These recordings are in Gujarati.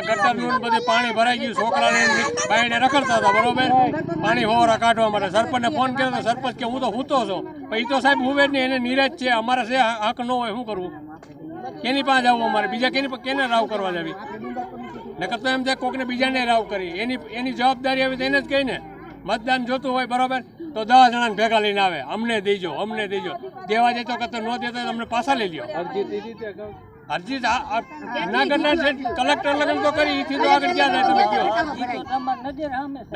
આ ગટરનું બધું પાણી ભરાઈ ગયું. છોકરાને બાઈને રખડતા હતા, બરોબર? પાણી હોવરા કાઢવા માટે. સરપંચને ફોન કર્યો તો સરપંચ કે, હું તો હૂતો છું. પણ એ તો સાહેબ હું નહીં, એને નિરાશ છે. અમારે છે હક ન હોય, શું કરવું? કેની પાસે જવું અમારે? બીજા કેની કેને રાવ કરવા જાવી? નકર તો એમ છે કોકને બીજાને રાવ કરી. એની એની જવાબદારી આવી એને જ કહી ને. મતદાન જોતું હોય, બરોબર? તો દસ જણાને ભેગા લઈને આવે. અમને દેજો અમને દેજો. દેવા જતો કે ન દેતા અમને પાછા લઈ લ્યો. આ જુનાગઢના કલેક્ટર લગન તો કરી ઈથી તો આગળ ક્યાં જાય તમે કહો.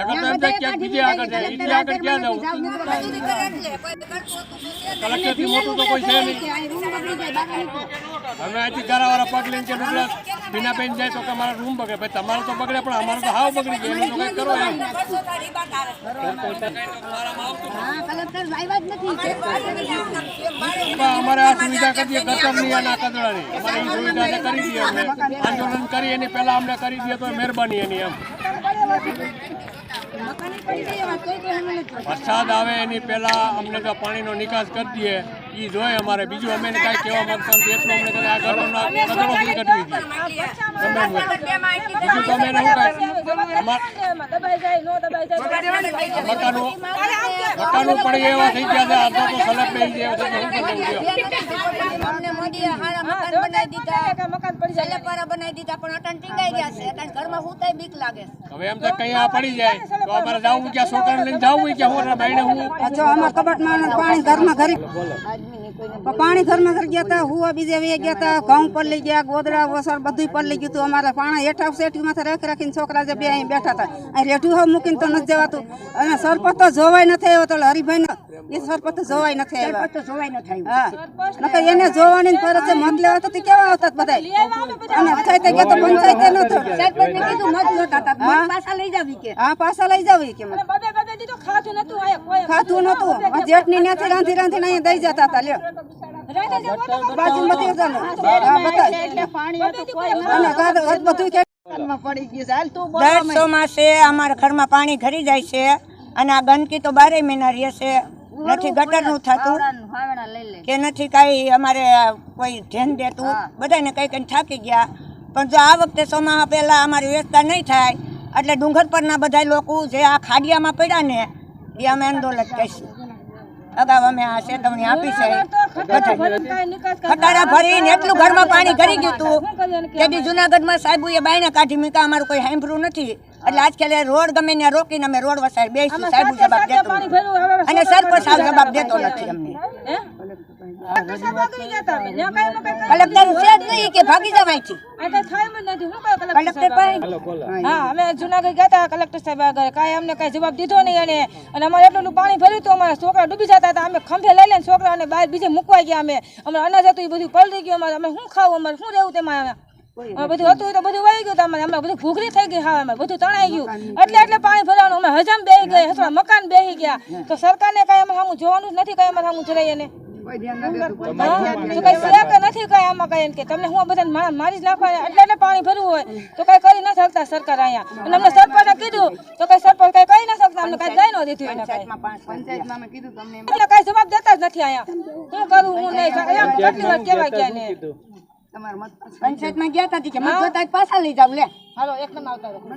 નગર તો ક્યાંક બીજે આગળ જાય. ઈથી આગળ ક્યાં જવું કલેક્ટરથી મોટું તો કોઈ છે નહીં. હવે અહીંથી ગારાવાળા પગ લઈને કે ડુબલા ભીના બેન જાય તો તમારા રૂમ બગડે. ભાઈ, તમારો તો બગડે, પણ અમારો તો હાવ બગડી ગયો. એનું તો કરો એમ. પણ અમારે આ સુવિધા કરી દઈએ ગટરની અને કચરાની અમારે એ સુવિધા કરી દઈએ અમે. આંદોલન કરી એની પહેલાં અમને કરી દઈએ તો મહેરબાની એની એમ. વરસાદ આવે એની પહેલા અમને જો પાણીનો નિકાસ કરી દઈએ એ જોઈએ અમારે. બીજું અમે કાંઈ કહેવા માંગતા નથી. એટલું અમને આ આ કચરો સુધી કટવી દઈએ ગમે બીજું તમે નહીં કાંઈ મકાનો પડી ગયા છે અડધો તો સલબ બેસી ગયા શું કરવું કયો? અમને મોદીએ હારા મકાન બનાવી દીધા સલેપારા બનાવી દીધા પણ અટાણ ટીંગાઈ ગયા છે અટાણ ઘરમાં હુતાય બીક લાગે હવે કઈ આ જવું જવું અમાર પાણી પણ ઘરમાં ઘર ગયા તા, હુવા બીજે વે ગયા હતા ઘઉં પર લઈ ગયા, ગોદડા, વસર બધું પર લઈ ગયું તું અમારે. પાણી હેઠા શેઠી માથે રાખી રાખીને છોકરા જે બે અહીં બેઠા હતા અહીં રેઠું હાવ મૂકીને તો નથી જવાતું. અને સરપંચ તો જોવાય નથી આવ્યો તો હરિભાઈ એ સરપંચ જોવાય નથી આવ્યો તો જોવાય નથી થાય નકર એને જોવાની ફરજ છે મત લેવા તો તે કેવા આવતા બધા. અને પંચાયતે કે તો પંચાયતે ન થયું સરપંચને કીધું મત લેતા હતા. મત પાછા લઈ જાવી કે. હા પાછા લઈ જાવી કે મને ખાતું નતું જેઠની ત્યાંથી રાંધી રાંધીને અહીંયા દઈ જતા હતા લ્યો. બાજુ બધી ચાલો હા બતાય અને કાદ બધું કે દર ચોમાસે અમારા ઘરમાં પાણી ઘરી જાય છે અને આ ગંદકી તો બારે મહિના રહે છે. નથી ગટરનું થતું. કે નથી કાંઈ અમારે કોઈ ધ્યાન દેતું. બધાને કઈ કઈ થાકી ગયા. પણ જો આ વખતે ચોમાસા પહેલા અમારી વ્યવસ્થા નહીં થાય એટલે ડુંગર પરના બધા લોકો જે આ ખાડિયામાં પડ્યા ને એ અમે આંદોલન કહીશું અગાઉ અમે આ ચેતવણી આપી છે. ખટારા ભરીને એટલું ઘરમાં પાણી કરી ગયું હતું. કે દી જુનાગઢમાં સાહેબ એ બાયને કાઢી મૂક્યા અમારું કોઈ સાંભળ્યું નથી. એટલે આજકાલ રોડ ગમે ત્યાં રોકીને અમે રોડ વસાય બેસી સાહેબ જવાબ દેતો અને સરપંચ સાહેબ જવાબ દેતો નથી અમને. કલેક્ટર છે જ નહીં કે ભાગી જવાય છે. કલેક્ટર પાસે હા અમે જુનાગઢ ગયા હતા કલેક્ટર સાહેબ આગળ. કાંઈ અમને કાંઈ જવાબ દીધો નહીં અને અને અમારે એટલું પાણી ભર્યું હતું અમારા છોકરા ડૂબી જતા હતા. અમે ખંભે લઈ લઈને છોકરાઓને બહાર બીજે મૂકવા ગયા અમે. અમારે અનાજ હતું એ બધું પલળી ગયું અમારે. અમે શું ખાવું? અમારે શું રહેવું તેમાં? અમે બધું હતું એ તો બધું વહી ગયું તમારે અમે બધું ભૂખરી થઈ ગઈ હા અમે બધું તણાઈ ગયું. એટલે એટલે પાણી ભરવાનું. અમે હજામ બેહી ગયા મકાન બેહી ગયા. તો સરકારને કાંઈ અમે સામું જોવાનું જ નથી કાંઈ અમારે સામું જરાય એને. નથી કઈ આમાં કઈ કે તમને હું બધા મા- મારી જ નાખવા એટલે પાણી ભરવું હોય. તો કઈ કરી ના શકતા સરકાર અહીંયા. અને અમને સરપંચે કીધું તો કઈ સરપંચ કઈ કહી ન શકતા. અમને કઈ દઈ ન દીધું એટલે કઈ. જવાબ દેતા જ નથી અહીંયા. શું કરું હું નહીં એમ કેટલી વાર કહેવાય ગયા ને? પંચાયતમાં ગયા હતા કે મત જોતા પાછા લઈ જાવ લે. હાલો એક નંબર આવતા